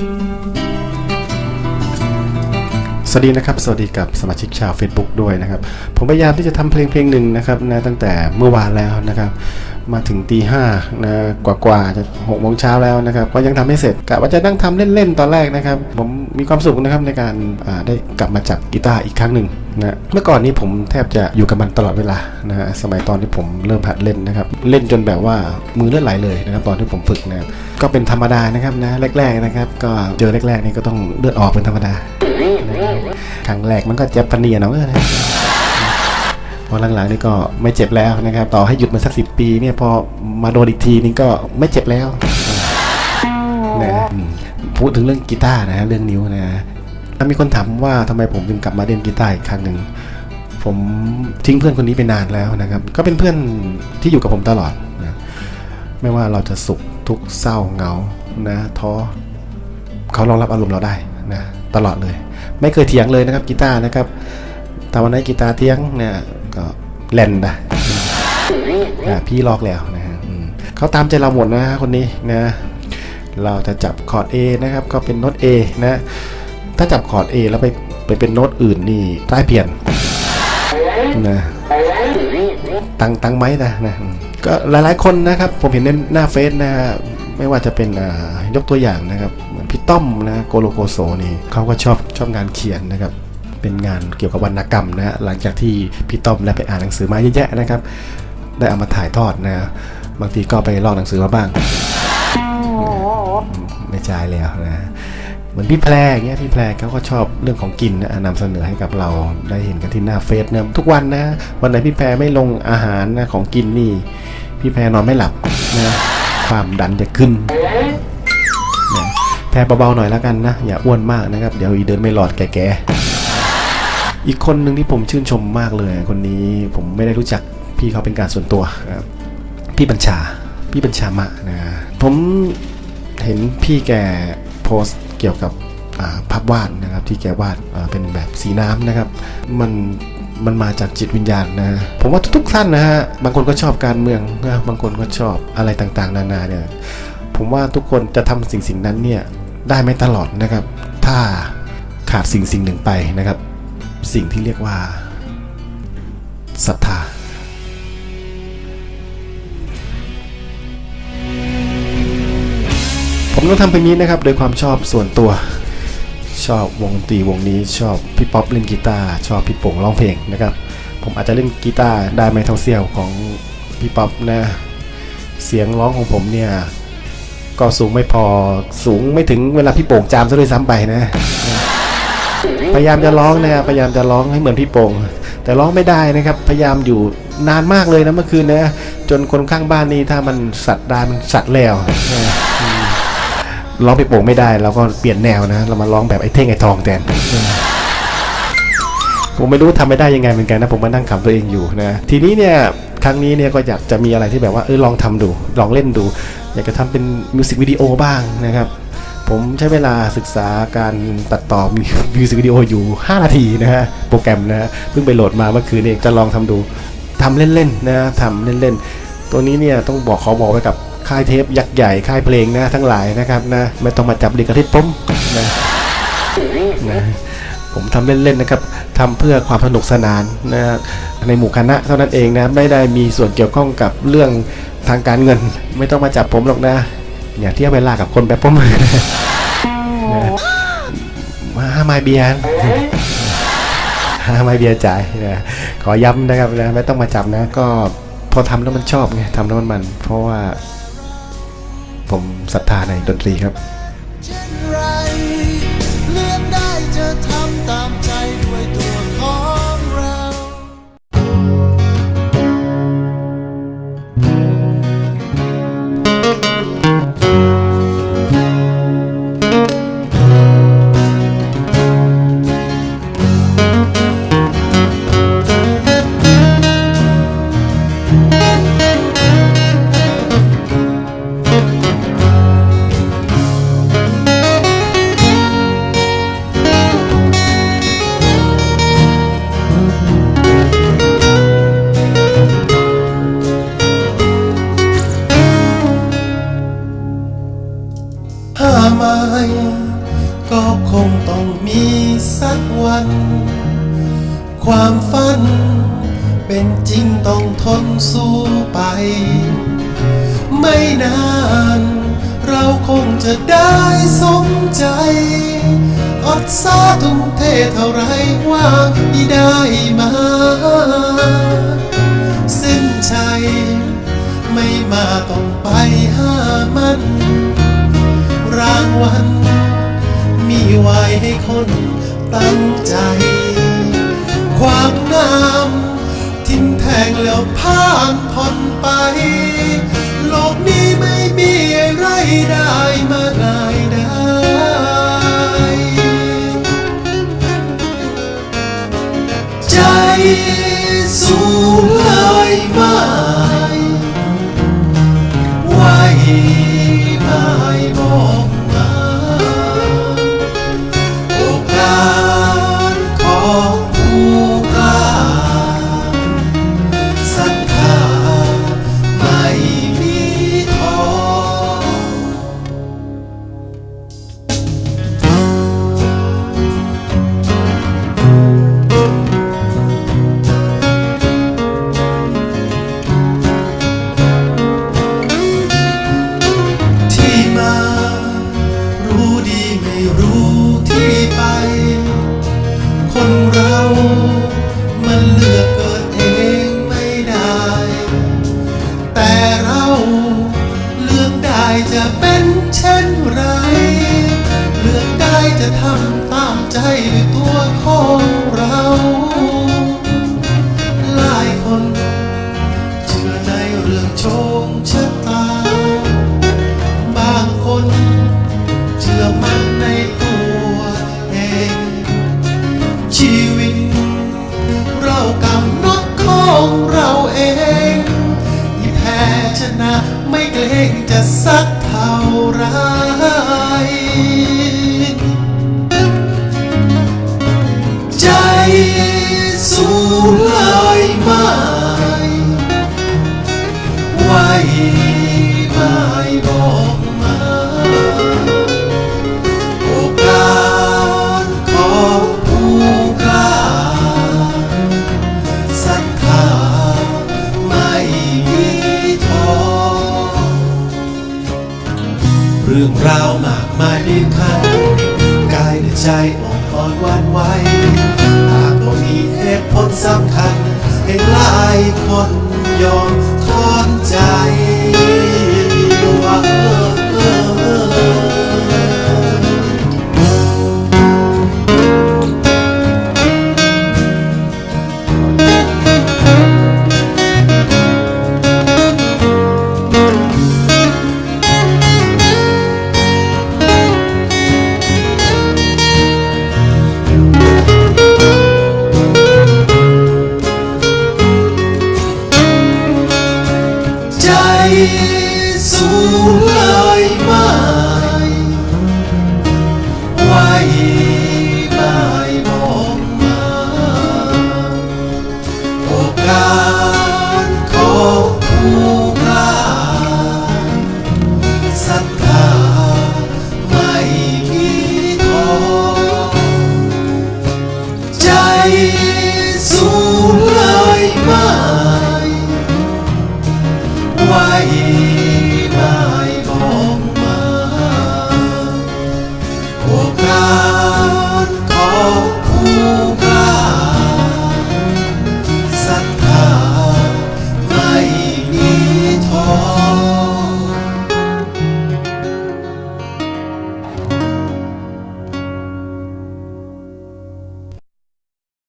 สวัสดีนะครับ สวัสดีกับสมาชิกชาว Facebook ด้วยนะครับ ผมพยายามที่จะทำเพลงเพลงหนึ่งนะครับนะตั้งแต่เมื่อวานแล้วนะครับ มาถึงตีห้านะกว่ากว่าๆจะหกโมงเช้าแล้วนะครับ ก็ยังทำไม่เสร็จกะว่าจะนั่งทำเล่นๆตอนแรกนะครับ ผมมีความสุขนะครับในการได้กลับมาจับกีตาร์อีกครั้งหนึ่งนะเมื่อก่อนนี้ผมแทบจะอยู่กับมันตลอดเวลานะฮะสมัยตอนที่ผมเริ่มหัดเล่นนะครับ เล่นจนแบบว่ามือเลือดไหลเลยนะครับตอนที่ผมฝึกนะครับก็เป็นธรรมดานะครับนะแรก ๆนะครับ ก็เจอแรกๆนี่ก็ต้องเลือดออกเป็นธรรมดาครั้งแรกมันก็เจ็บปะเนียเนาะนะ พอหลังๆนี่ก็ไม่เจ็บแล้วนะครับ ต่อให้หยุดมาสักสิปีเนี่ยพอมาโดนอีกทีนี่ก็ไม่เจ็บแล้วนะอืมพูดถึงเรื่องกีตาร์นะเรื่องนิ้วนะแล้วมีคนถามว่าทำไมผมถึงกลับมาเล่นกีตาร์อีกครั้งหนึ่งผมทิ้งเพื่อนคนนี้ไปนานแล้วนะครับ ก็เป็นเพื่อนที่อยู่กับผมตลอดนะไม่ว่าเราจะสุขทุกข์เศร้าเหงานะท้อเขารองรับอารมณ์เราได้นะตลอดเลย ไม่เคยเถียงเลยนะครับกีตาร์นะครับแต่วันไหนกีตาร์เถียงเนี่ย ก็แล่นนะพี่ลอกแล้วนะฮะเขาตามใจเราหมดนะคนนี้นะ เราจะจับคอร์ด A นะครับ ก็เป็นโน้ต A นะ ถ้าจับคอร์ด A แล้วไปไปเป็นโน้ตอื่นนี่ใต้เปลี่ยนนะตังตังไหมนะนะก็หลายๆคนนะครับ ผมเห็นในหน้าเฟซนะไม่ว่าจะเป็นอ่ายกตัวอย่างนะครับพี่ต้อมนะโกโลโกโซนี่เขาก็ชอบชอบงานเขียนนะครับ เป็นงานเกี่ยวกับวรรณกรรมนะฮะหลังจากที่พี่ต้อมได้ไปอ่านหนังสือมาเยอะแยะนะครับ ได้เอามาถ่ายทอดนะบางทีก็ไปลอกหนังสือมาบ้างไม่จ่ายแล้วนะเหมือนพี่แพร่เงี้ยพี่แพรเขาก็ชอบเรื่องของกินนะนำเสนอให้กับเราได้เห็นกันที่หน้าเฟซนะทุกวันนะวันไหนพี่แพรไม่ลงอาหารนะของกินนี่ พี่แพรนอนไม่หลับนะความดันจะขึ้นนะแพรเบาๆหน่อยแล้วกันนะ อย่าอ้วนมากนะครับ เดี๋ยวอีเดินไม่หลอดแก่ๆ อีกคนหนึ่งที่ผมชื่นชมมากเลย คนนี้ผมไม่ได้รู้จักพี่เขาเป็นการส่วนตัวพี่บัญชาพี่บัญชามะนะผมเห็นพี่แกโพสต์เกี่ยวกับภาพวาดนะครับที่แกวาดเป็นแบบสีน้ำนะครับ มันมันมาจากจิตวิญญาณนะผมว่าทุกๆท่านนะฮะบางคนก็ชอบการเมืองนะบางคนก็ชอบอะไรต่างๆ นานาเนี่ยผมว่าทุกคนจะทำสิ่งสิ่งนั้นเนี่ยได้ไม่ตลอดนะครับ ถ้าขาดสิ่งสิ่งหนึ่งไปนะครับ สิ่งที่เรียกว่าศรัทธาผมต้องทำเพลงนี้นะครับโดยความชอบส่วนตัวชอบวงตีวงนี้ชอบพี่ป๊อปเล่นกีตาร์ชอบพี่โป่งร้องเพลงนะครับ ผมอาจจะเล่นกีตาร์ได้ไม่เท่าเสี้ยวของพี่ป๊อปนะเสียงร้องของผมเนี่ยก็สูงไม่พอสูงไม่ถึงเวลาพี่โป่งจามซะด้วยซ้ำไปนะ พยายามจะร้องนะพยายามจะร้องให้เหมือนพี่โป่งแต่ร้องไม่ได้นะครับ พยายามอยู่นานมากเลยนะเมื่อคืนนะจนคนข้างบ้านนี่ถ้ามันสัตว์ได้มันสัตว์แล้วร้องพี่โป่งไม่ได้เราก็เปลี่ยนแนวนะ เรามาร้องแบบไอ้เท่งไอ้ทองแทนผมไม่รู้ทำไม่ได้ยังไงเหมือนกันนะผมมานั่งขำตัวเองอยู่นะทีนี้เนี่ยครั้งนี้เนี่ยก็อยากจะมีอะไรที่แบบว่าเออลองทำดู ลองเล่นดู อยากจะทำเป็นมิวสิกวิดีโอบ้างนะครับ ผมใช้เวลาศึกษาการตัดต่อมิวสิกวิดีโออยู่ 5 นาทีนะฮะ โปรแกรมนะฮะ เพิ่งไปโหลดมาเมื่อคืนเองจะลองทำดูทำเล่นๆนะทำเล่นๆ ตัวนี้เนี่ยต้องบอกขอบอกไว้กับค่ายเทปยักษ์ใหญ่ค่ายเพลงนะทั้งหลายนะครับนะไม่ต้องมาจับลิขสิทธิ์ผมนะนะผมทำเล่นๆนะครับทำเพื่อความสนุกสนานนะในหมู่คณะเท่านั้นเองนะไม่ได้มีส่วนเกี่ยวข้องกับเรื่องทางการเงิน ไม่ต้องมาจับผมหรอกนะ อย่าเที่ยวเวลากับคนแบบผมนะมาห้าไมเบียร์ห้าไมเบียร์จ่ายนะขอย้ำนะครับนะไม่ต้องมาจับนะ ก็พอทำแล้วมันชอบไงทำแล้วมันมัน เพราะว่า ผมศรัทธาในดนตรีครับ ก็คงต้องมีสักวัน ความฝัน เป็นจริงต้องทนสู้ไป ไม่นาน เราคงจะได้สมใจ อดสาทุ่มเทเท่าไรว่าที่ได้มาสิ้นใจ ไม่มาต้องไปหามันางวัลมีไว้ให้คนตั้งใจ ความงามทิ้งแทงแล้วผ่านพ้นไป โลกนี้ไม่มีอะไรได้มาง่ายได้ใจสู้ จะเป็นเช่นไรเลือกได้จะทำตามใจด้วยตัวของเราหลายคนเชื่อในเรื่องโชค จะสักเท่าไร ใจสู้ ราวมากมายบีบคั้นกายและใจอ่อนอ่อนวันไหวหากบ่มีเหตุผลสำคัญ ให้หลายคนยอมทอนใจ